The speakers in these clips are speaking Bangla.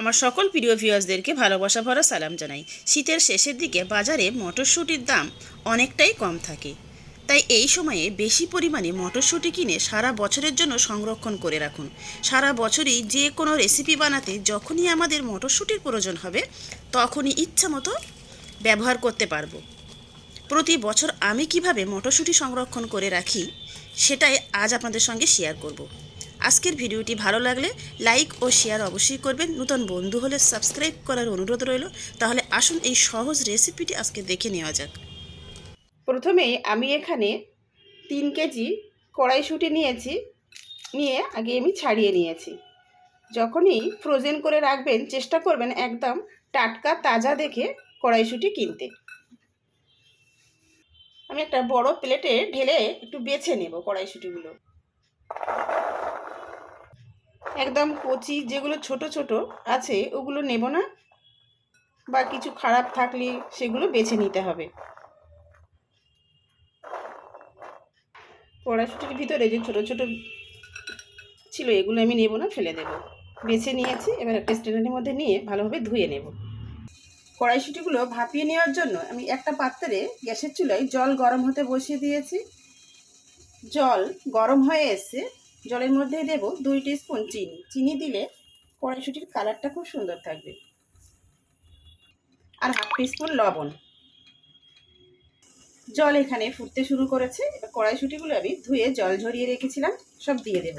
আমার সকল প্রিয় ভিউয়ার্সদেরকে ভালোবাসা ভরা সালাম জানাই। শীতের শেষের দিকে বাজারে মটরশুঁটির দাম অনেকটাই কম থাকে। তাই এই সময়ে বেশি পরিমাণে মটরশুঁটি কিনে সারা বছরের জন্য সংরক্ষণ করে রাখুন। সারা বছরই যে কোনো রেসিপি বানাতে যখনই আমাদের মটরশুঁটির প্রয়োজন হবে, তখনই ইচ্ছা মতো ব্যবহার করতে পারব। প্রতি বছর আমি কীভাবে মটরশুঁটি সংরক্ষণ করে রাখি, সেটাই আজ আপনাদের সঙ্গে শেয়ার করব। আজকের ভিডিওটি ভালো লাগলে লাইক ও শেয়ার অবশ্যই করবেন। নতুন বন্ধু হলে সাবস্ক্রাইব করার অনুরোধ রইল। তাহলে আসুন এই সহজ রেসিপিটি আজকে দেখে নেওয়া যাক। প্রথমেই আমি এখানে তিন কেজি কড়াইশুঁটি নিয়েছি, নিয়ে আগে আমি ছাড়িয়ে নিয়েছি। যখনই ফ্রোজেন করে রাখবেন, চেষ্টা করবেন একদম টাটকা, তাজা দেখে কড়াইশুঁটি কিনতে। আমি একটা বড় প্লেটে ঢেলে একটু বেছে নেব কড়াইশুঁটিগুলো। একদম কচি যেগুলো ছোট ছোট আছে, ওগুলো নেব না। বা কিছু খারাপ থাকলে সেগুলো বেছে নিতে হবে। কড়াইশুটির ভিতরে যে ছোট ছোট ছিল, এগুলো আমি নেব না, ফেলে দেব। বেছে নিয়েছি, এবার একটা স্ট্যান্ডের মধ্যে নিয়ে ভালোভাবে ধুয়ে নেব। কড়াইশুটিগুলো ভাপিয়ে নেওয়ার জন্য আমি একটা পাত্রে গ্যাসের চুলায় জল গরম হতে বসিয়ে দিয়েছি। জল গরম হয়ে এসছে জলের মধ্যে দেব দুই স্পুন চিনি। চিনি দিলে কড়াইশুটির কালারটা খুব সুন্দর থাকবে। আর হাফ স্পুন লবণ। জল এখানে ফুটতে শুরু করেছে। এবার কড়াইশুটিগুলো আমি ধুয়ে জল ঝরিয়ে রেখেছিলাম, সব দিয়ে দেব।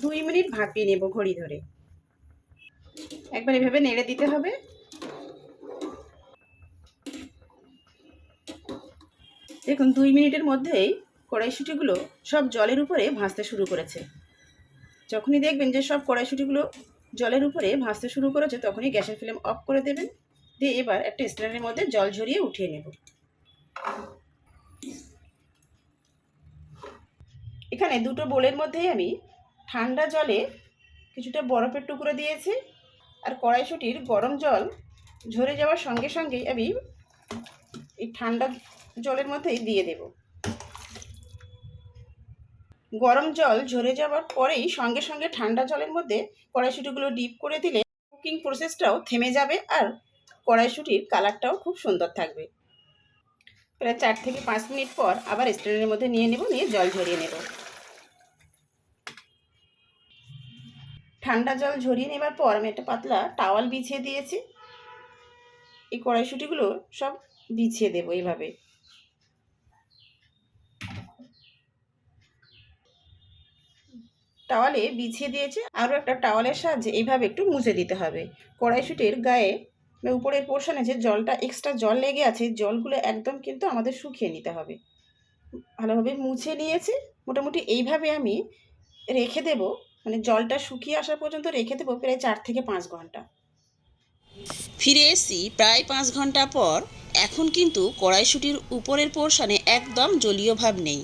দুই মিনিট ভাপিয়ে নেব ঘড়ি ধরে। একবার এভাবে নেড়ে দিতে হবে। দেখুন, দুই মিনিটের মধ্যেই কড়াইশুটিগুলো সব জলের উপরে ভাসতে শুরু করেছে। যখনই দেখবেন যে সব কড়াইশুটিগুলো জলের উপরে ভাসতে শুরু করেছে, তখনই গ্যাসের ফ্লেম অফ করে দেবেন। দিয়ে এবার একটা স্ট্যান্ডের মধ্যে জল ঝরিয়ে উঠিয়ে নেব। এখানে দুটো বোলের মধ্যেই আমি ঠান্ডা জলে কিছুটা বরফের টুকরো দিয়েছি আর কড়াইশুটির গরম জল ঝরে যাওয়ার সঙ্গে সঙ্গেই আমি এই ঠান্ডা জলের মধ্যেই দিয়ে দেব। গরম জল ঝরে যাওয়ার পরেই সঙ্গে সঙ্গে ঠান্ডা জলের মধ্যে কড়াইশুটিগুলো ডিপ করে দিলে কুকিং প্রসেসটাও থেমে যাবে আর কড়াইশুটির কালারটাও খুব সুন্দর থাকবে। প্রায় চার থেকে পাঁচ মিনিট পর আবার স্ট্যান্ডের মধ্যে নিয়ে নেব, নিয়ে জল ঝরিয়ে নেব। ঠান্ডা জল ঝরিয়ে নেবার পর আমি একটা পাতলা টাওয়াল বিছিয়ে দিয়েছি। এই কড়াইশুটিগুলো সব বিছিয়ে দেবো এইভাবে। টাওয়ালে বিছিয়ে দিয়েছে, আরও একটা টাওয়ালের সাহায্যে এইভাবে একটু মুছে দিতে হবে। কড়াইশুটির গায়ে উপরের পোর্শনে যে জলটা এক্সট্রা জল লেগে আছে, জলগুলো একদম কিন্তু আমাদের শুকিয়ে নিতে হবে। ভালোভাবে মুছে নিয়েছি, মোটামুটি এইভাবে আমি রেখে দেব মানে জলটা শুকিয়ে আসা পর্যন্ত রেখে দেবো প্রায় চার থেকে পাঁচ ঘণ্টা। ফিরে এসি প্রায় পাঁচ ঘণ্টা পর, এখন কিন্তু কড়াইশুটির উপরের পোর্শনে একদম জলীয় ভাব নেই।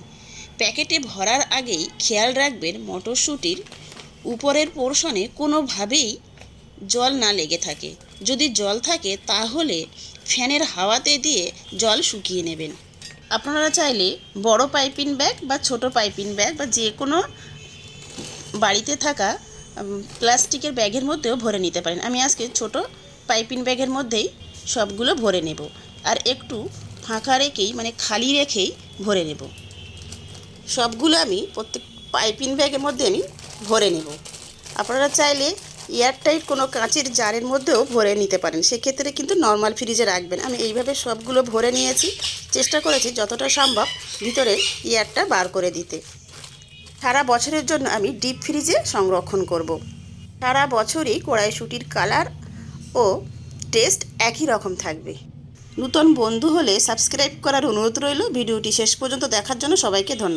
প্যাকেটে ভরার আগেই খেয়াল রাখবেন মটরশুঁটির উপরের পোর্শনে কোনোভাবেই জল না লেগে থাকে। যদি জল থাকে, তাহলে ফ্যানের হাওয়াতে দিয়ে জল শুকিয়ে নেবেন। আপনারা চাইলে বড় পাইপিং ব্যাগ বা ছোট পাইপিং ব্যাগ বা যে কোনো বাড়িতে থাকা প্লাস্টিকের ব্যাগের মধ্যেও ভরে নিতে পারেন। আমি আজকে ছোট পাইপিং ব্যাগের মধ্যেই সবগুলো ভরে নেব। আর একটু ফাঁকা রেখেই মানে খালি রেখেই ভরে নেব। সবগুলো আমি প্রত্যেক পাইপিং ব্যাগের মধ্যে আমি ভরে নেব। আপনারা চাইলে এয়ারটাইট কোনো কাঁচের জারের মধ্যেও ভরে নিতে পারেন। সেক্ষেত্রে কিন্তু নর্মাল ফ্রিজে রাখবেন। আমি এইভাবে সবগুলো ভরে নিয়েছি। চেষ্টা করেছি যতটা সম্ভব ভিতরে এয়ারটা বার করে দিতে। সারা বছরের জন্য আমি ডিপ ফ্রিজে সংরক্ষণ করব। সারা বছরই কড়াইশুটির কালার ও টেস্ট একই রকম থাকবে। নূতন বন্ধু হলে সাবস্ক্রাইব করার অনুরোধ রইল। ভিডিওটি শেষ পর্যন্ত দেখার জন্য সবাইকে ধন্যবাদ।